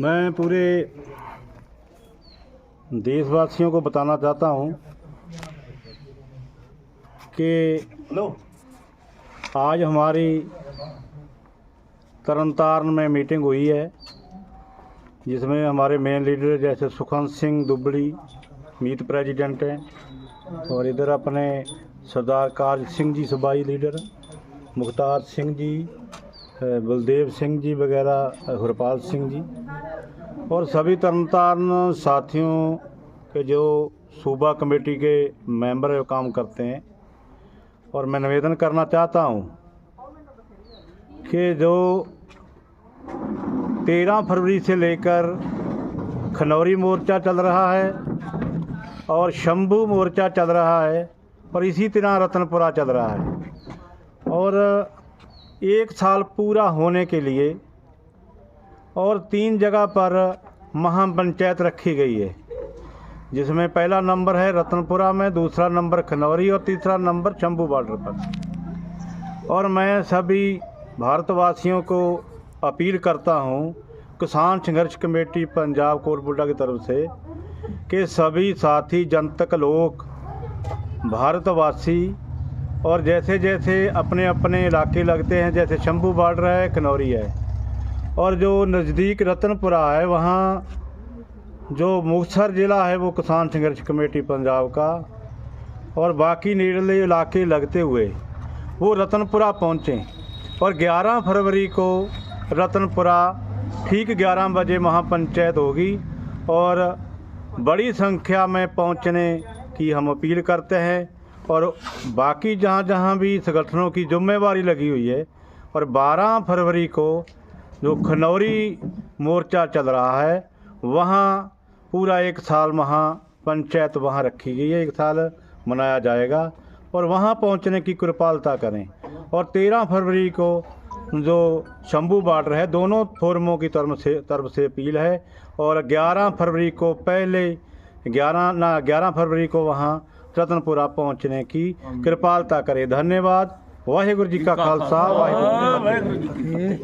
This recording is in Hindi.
मैं पूरे देशवासियों को बताना चाहता हूँ कि आज हमारी तरनतारन में मीटिंग हुई है जिसमें हमारे मेन लीडर जैसे सुखवंत सिंह दुबड़ी मीत प्रेसिडेंट हैं और इधर अपने सरदार कारज सिंह जी सूबाई लीडर मुख्तार सिंह जी बलदेव सिंह जी वगैरह, हरपाल सिंह जी और सभी तरनतारन साथियों के जो सूबा कमेटी के मेंबर काम करते हैं। और मैं निवेदन करना चाहता हूँ कि जो तेरह फरवरी से लेकर खनौरी मोर्चा चल रहा है और शंभू मोर्चा चल रहा है और इसी तरह रतनपुरा चल रहा है। और एक साल पूरा होने के लिए और तीन जगह पर महापंचायत रखी गई है। जिसमें पहला नंबर है रतनपुरा में, दूसरा नंबर खनौरी और तीसरा नंबर चंबू बॉर्डर पर। और मैं सभी भारतवासियों को अपील करता हूँ, किसान संघर्ष कमेटी पंजाब कोटबुड्डा की तरफ़ से, कि सभी साथी जनतक लोग, भारतवासी और जैसे जैसे अपने अपने इलाके लगते हैं, जैसे शंभू बॉर्डर है खनौरी है। और जो नज़दीक रतनपुरा है, वहाँ जो मुक्तसर ज़िला है, वो किसान संघर्ष कमेटी पंजाब का और बाकी नेड़ले इलाके लगते हुए वो रतनपुरा पहुँचें। और 11 फरवरी को रतनपुरा ठीक 11 बजे महापंचायत होगी और बड़ी संख्या में पहुँचने की हम अपील करते हैं। और बाकी जहाँ जहाँ भी संगठनों की जिम्मेवारी लगी हुई है और 12 फरवरी को जो खनौरी मोर्चा चल रहा है, वहाँ पूरा एक साल वहाँ पंचायत वहाँ रखी गई है, एक साल मनाया जाएगा, और वहाँ पहुँचने की कृपालता करें। और तेरह फरवरी को जो शंभू बॉर्डर है, दोनों फोरमों की तरफ़ से तरफ़ से अपील है, और ग्यारह फरवरी को पहले, ग्यारह, ना, ग्यारह फरवरी को वहाँ रतनपुरा पहुँचने की कृपालता करें धन्यवाद वाहिगुरु जी का खालसा वाहिगुरु जी की फतेह